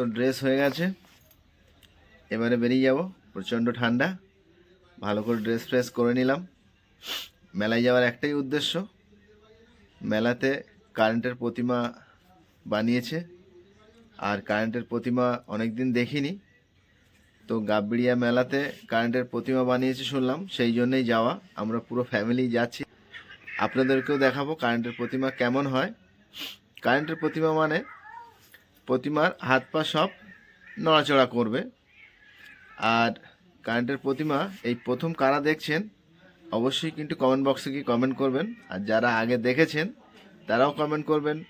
তো ড্রেস হয়ে গেছে। এবারে বেরিয়ে যাব, প্রচণ্ড ঠান্ডা। ভালো করে ড্রেস ফ্রেস করে নিলাম। মেলায় যাওয়ার একটাই উদ্দেশ্য। মেলাতে কারেন্টের প্রতিমা বানিয়েছে। আর কারেন্টের প্রতিমা অনেক দিন দেখিনি। তো গাবড়িয়া মেলাতে কারেন্টের প্রতিমা বানিয়েছে শুনলাম, সেই জন্যই যাওয়া। আমরা পুরো ফ্যামিলি যাচ্ছি। আপনাদেরকেও দেখাবো কারেন্টের প্রতিমা কেমন হয়। কারেন্টের প্রতিমা মানে প্রতিমার হাত পা সব নড়াচড়া করবে। আর কারেন্টের প্রতিমা, এই প্রথম কারা দেখছেন, অবশ্যই কিন্তু কমেন্ট বক্সে গিয়ে কমেন্ট করবেন। আর যারা আগে দেখেছেন, তারাও কমেন্ট করবেন,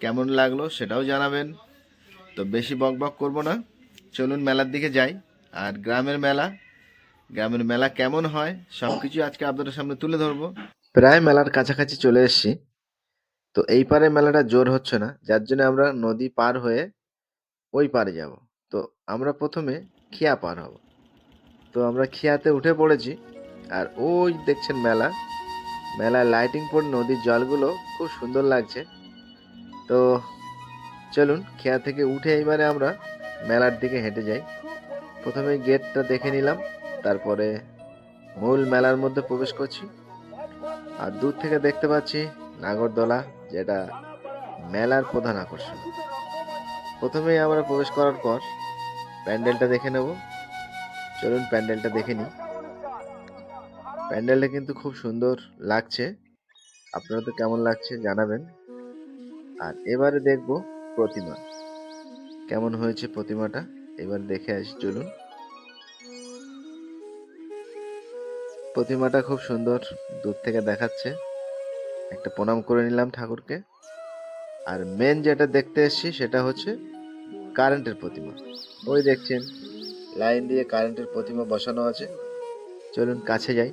কেমন লাগল সেটাও জানাবেন। তো বেশি বক বক করব না। চলুন মেলার দিকে যাই। আর গ্রামের মেলা গ্রামের মেলা কেমন হয় সব কিছু আজকে আপনাদের সামনে তুলে ধরবো। প্রায় মেলার কাছাকাছি চলে এসেছি। তো এই পারে মেলাটা জোর হচ্ছে না, যার জন্য আমরা নদী পার হয়ে ওই পারে যাব। তো আমরা প্রথমে খিয়া পার হব। তো আমরা খিয়াতে উঠে পড়েছি আর ওই দেখছেন মেলা। মেলায় লাইটিং পড়ে নদীর জলগুলো খুব সুন্দর লাগছে। তো চলুন খেয়া থেকে উঠে এইবারে আমরা মেলার দিকে হেঁটে যাই। প্রথমে গেটটা দেখে নিলাম, তারপরে মূল মেলার মধ্যে প্রবেশ করছি। আর দূর থেকে দেখতে পাচ্ছি নাগরদোলা। যেটা মেলার প্রধান আকর্ষণ। প্রথমেই আমরা প্রবেশ করার পর প্যান্ডেলটা দেখে নেব। চলুন প্যান্ডেলটা দেখে নিই। প্যান্ডেলটা কিন্তু খুব সুন্দর লাগছে। আপনারা তো কেমন লাগছে জানাবেন। আর এবারে দেখব প্রতিমা। কেমন হয়েছে প্রতিমাটা? এবার দেখে আসি, চলুন। প্রতিমাটা খুব সুন্দর দূর থেকে দেখাচ্ছে। একটা প্রণাম করে নিলাম ঠাকুরকে। আর মেন যেটা দেখতে এসেছি সেটা হচ্ছে কারেন্টের প্রতিমা। ওই দেখছেন লাইন দিয়ে কারেন্টের প্রতিমা বসানো আছে। চলুন কাছে যাই,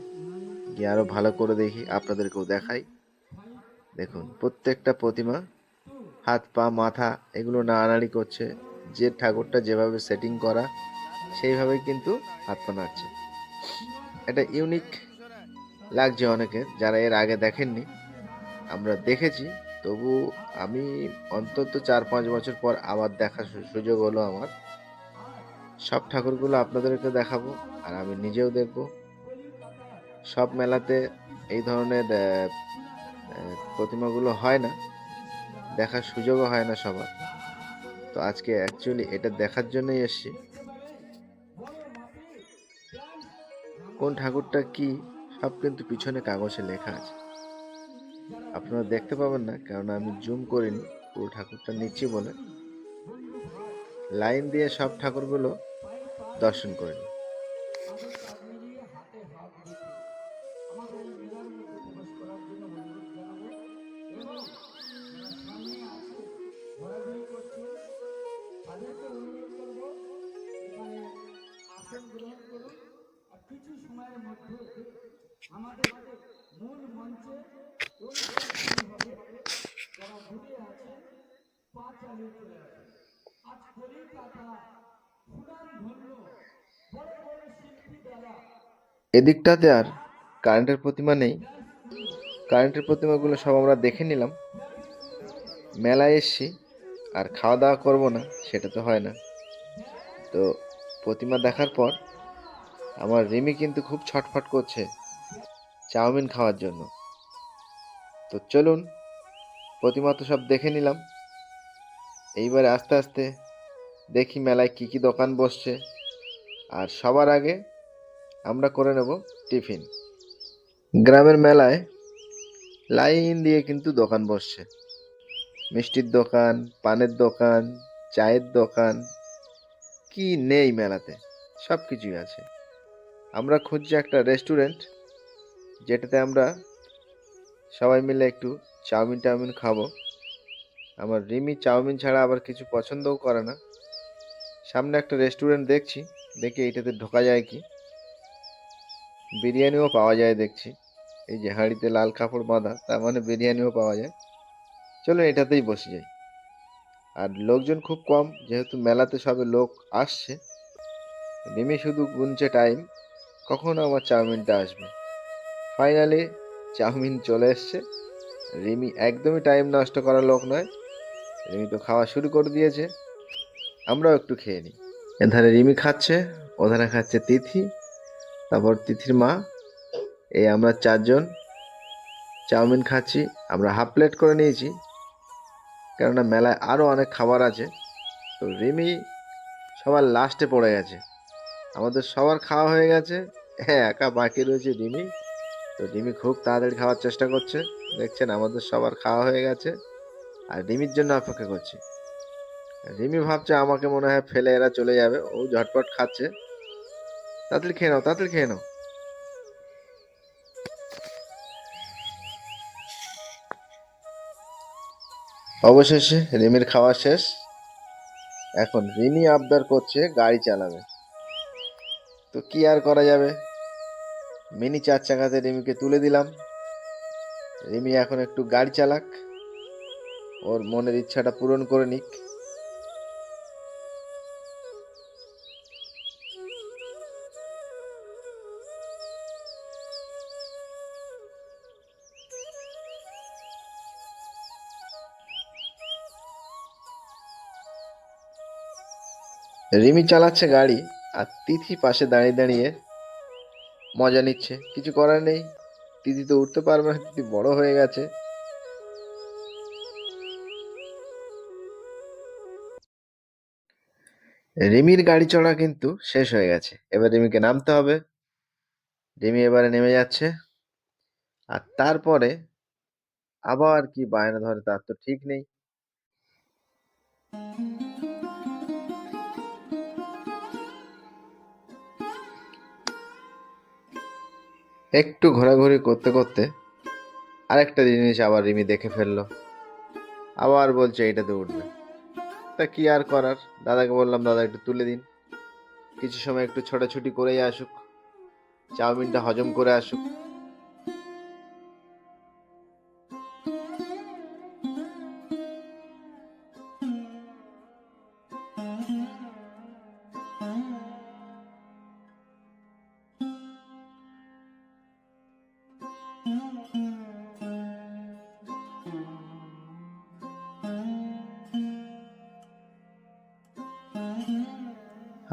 গিয়ে আরও ভালো করে দেখি, আপনাদেরকেও দেখাই। দেখুন, প্রত্যেকটা প্রতিমা, হাত, পা, মাথা, এগুলো নাড়ানাড়ি করছে। যে ঠাকুরটা যেভাবে সেটিং করা, সেইভাবেই কিন্তু হাত পা নাড়ছে। এটা ইউনিক লাগছে অনেকের, যারা এর আগে দেখেননি। আমরা দেখেছি, তবু আমি অন্তত চার পাঁচ বছর পর আবার দেখার সুযোগ হলো আমার। সব ঠাকুরগুলো আপনাদেরকে দেখাবো আর আমি নিজেও দেখব। সব মেলাতে এই ধরনের প্রতিমাগুলো হয় না, দেখার সুযোগও হয় না সবার। তো আজকে অ্যাকচুয়ালি এটা দেখার জন্যই এসেছি। কোন ঠাকুরটা কি, সব কিন্তু পিছনে কাগজে লেখা আছে। আপনারা দেখতে পাবেন না কারণ আমি জুম করিনি, পুরো ঠাকুরটা নিচ্ছি বলে। লাইন দিয়ে সব ঠাকুরগুলো দর্শন করে এদিকটাতে আর কারেন্টের প্রতিমা নেই কারেন্টের প্রতিমাগুলো সব আমরা দেখে নিলাম। মেলায় এসছি, আর খাওয়া দাওয়া করব না, সেটা তো হয় না। তো প্রতিমা দেখার পর আমার রিমি কিন্তু খুব ছটফট করছে চাউমিন খাওয়ার জন্য। তো চলুন, প্রতিমা তো সব দেখে নিলাম। এইবারে আস্তে আস্তে দেখি মেলায় কি কি দোকান বসছে। আর সবার আগে আমরা করে নেব টিফিন। গ্রামের মেলায় লাইন দিয়ে কিন্তু দোকান বসছে। মিষ্টির দোকান, পানের দোকান, চায়ের দোকান, কি নেই মেলাতে সব কিছুই আছে। আমরা খুঁজছি একটা রেস্টুরেন্ট, যেটাতে আমরা সবাই মিলে একটু চাউমিন টাউমিন খাব। আমার রিমি চাউমিন ছাড়া আবার কিছু পছন্দও করে না। সামনে একটা রেস্টুরেন্ট দেখছি, দেখি এইটাতে ঢোকা যায় কি? বিরিয়ানিও পাওয়া যায় দেখছি। এই যে হাঁড়িতে লাল কাপড় বাঁধা, তার মানে বিরিয়ানিও পাওয়া যায়। চলো এটাতেই বসে যাই। আর লোকজন খুব কম, যেহেতু মেলাতে সবে লোক আসছে। রিমি শুধু গুনছে টাইম কখন আমার চাউমিনটা আসবে। ফাইনালি চাউমিন চলে এসছে। রিমি একদমই টাইম নষ্ট করার লোক নয়। রিমি তো খাওয়া শুরু করে দিয়েছে। আমরাও একটু খেয়ে নিই। এধারে রিমি খাচ্ছে, ওধারে খাচ্ছে তিথি। তারপর তিথির মা, এই আমরা চারজন চাউমিন খাচ্ছি, আমরা হাফ প্লেট করে নিয়েছি। কেননা মেলায় আরও অনেক খাবার আছে। তো রিমি সবার লাস্টে পড়ে গেছে। আমাদের সবার খাওয়া হয়ে গেছে। হ্যাঁ একা বাকি রয়েছে রিমি। তো রিমি খুব তাড়াতাড়ি খাওয়ার চেষ্টা করছে। দেখছেন, আমাদের সবার খাওয়া হয়ে গেছে। আর রিমির জন্য অপেক্ষা করছি। রিমি ভাবছে আমাকে মনে হয় ফেলে এরা চলে যাবে। ও ঝটপট খাচ্ছে। তাড়াতাড়ি খেয়ে নাও, তাড়াতাড়ি খেয়ে নাও। অবশেষে রিমির খাওয়া শেষ। এখন রিমি আবদার করছে গাড়ি চালাবে। তো কি আর করা যাবে? মিনি চার চাকাতে রিমিকে তুলে দিলাম। রিমি এখন একটু গাড়ি চালাক। ওর মনের ইচ্ছাটা পূরণ করে নিক। রিমি চালাচ্ছে গাড়ি আর তিথি পাশে দাঁড়িয়ে দাঁড়িয়ে মজা নিচ্ছে। কিছু করার নেই। তিথি তো উঠতে পারবে না। তিথি বড় হয়ে গেছে। রিমির গাড়ি চড়া কিন্তু শেষ হয়ে গেছে। এবার রিমিকে নামতে হবে। রিমি এবারে নেমে যাচ্ছে। আর তারপরে আবার কি বায়না ধরে তার তো ঠিক নেই। একটু ঘোরাঘুরি করতে করতে আরেকটা জিনিস আবার রিমি দেখে ফেলল। আবার বলছে এটাতে উঠবে। তা কি আর করার? দাদাকে বললাম, দাদা, একটু তুলে দিন। কিছু সময় একটু ছোটাছুটি করেই আসুক। চাউমিনটা হজম করে আসুক।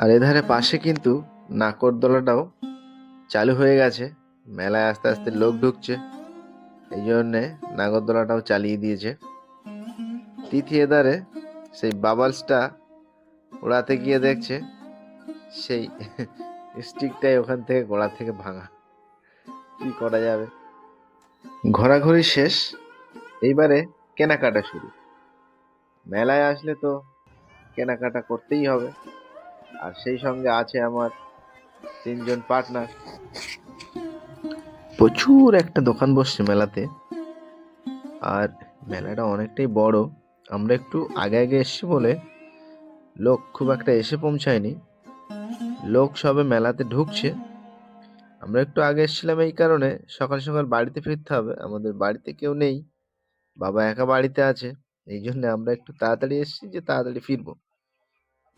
আর এধারে পাশে কিন্তু নাকরদোলাটাও চালু হয়ে গেছে। মেলায় আস্তে আস্তে লোক ঢুকছে। এই জন্যে নাগরদোলাটাও চালিয়ে দিয়েছে। তিথি এধারে সেই বাবালসটা ওড়াতে গিয়ে দেখছে, সেই স্টিকটাই ওখান থেকে গোড়া থেকে ভাঙা। কি করা যাবে? ঘোরাঘুরি শেষ। এইবারে কেনাকাটা শুরু। মেলায় আসলে তো কেনাকাটা করতেই হবে। আর সেই সঙ্গে আছে আমার তিনজন পার্টনার প্রচুর একটা দোকান বসছে মেলাতে। আর মেলাটা অনেকটাই বড়। আমরা একটু আগে আগে এসেছি বলে লোক খুব একটা এসে পৌঁছায়নি। লোক সবে মেলাতে ঢুকছে। আমরা একটু আগে এসেছিলাম এই কারণে সকাল সকাল বাড়িতে ফিরতে হবে। আমাদের বাড়িতে কেউ নেই। বাবা একা বাড়িতে আছে। এই জন্য আমরা একটু তাড়াতাড়ি এসেছি যে তাড়াতাড়ি ফিরবো।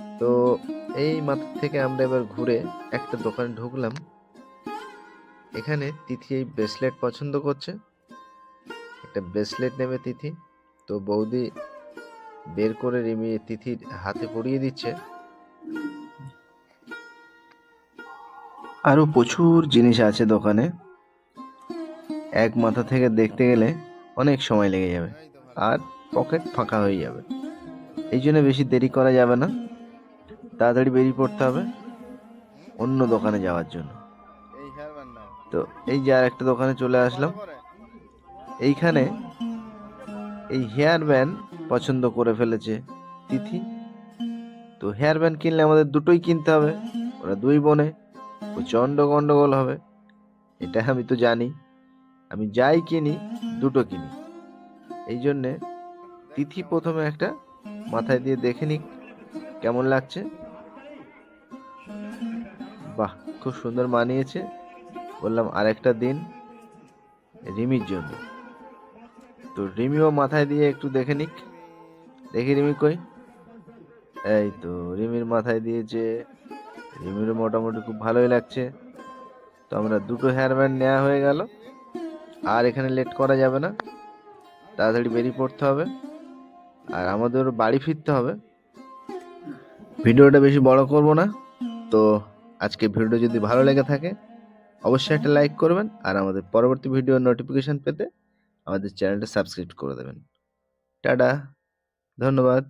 তো এই মাথা থেকে আমরা এবার ঘুরে একটা দোকানে ঢুকলাম। এখানে তিথি এই ব্রেসলেট পছন্দ করছে। একটা ব্রেসলেট নেবে তিথি। তো বৌদি বের করে রিমি তিথির হাতে পরিয়ে দিচ্ছে। আরও প্রচুর জিনিস আছে দোকানে। এক মাথা থেকে দেখতে গেলে অনেক সময় লেগে যাবে। আর পকেট ফাঁকা হয়ে যাবে। এই জন্য বেশি দেরি করা যাবে না। তাড়াতাড়ি বেরিয়ে পড়তে হবে অন্য দোকানে যাওয়ার জন্য। তো এই যে আর একটা দোকানে চলে আসলাম। এইখানে এই হেয়ার ব্যান্ড পছন্দ করে ফেলেছে তিথি। তো হেয়ার ব্যান্ড কিনলে আমাদের দুটোই কিনতে হবে, ওরা দুই বোনে, প্রচণ্ড গন্ডগোল হবে, এটা আমি তো জানি। আমি যাই কিনি, দুটো কিনি। এই জন্যে তিথি প্রথমে একটা মাথায় দিয়ে দেখে নিক, কেমন লাগছে। বাহ, খুব সুন্দর মানিয়েছে। বললাম, আরেকটা দিন রিমির জন্য। তো রিমিও মাথায় দিয়ে একটু দেখে নিক। দেখি রিমি কই। এই তো, রিমির মাথায় দিয়েছে রিমির মোটামুটি খুব ভালোই লাগছে। তো আমরা দুটো হেয়ার ব্যান্ড নেওয়া হয়ে গেল। আর এখানে লেট করা যাবে না। তাড়াতাড়ি বেরিয়ে পড়তে হবে। আর আমাদের বাড়ি ফিরতে হবে। ভিডিওটা বেশি বড় করব না। তো আজকে ভিডিও যদি ভালো লেগে থাকে, অবশ্যই একটা লাইক করবেন আর আমাদের পরবর্তী ভিডিওর নোটিফিকেশান পেতে আমাদের চ্যানেলটা সাবস্ক্রাইব করে দেবেন। টাটা, ধন্যবাদ।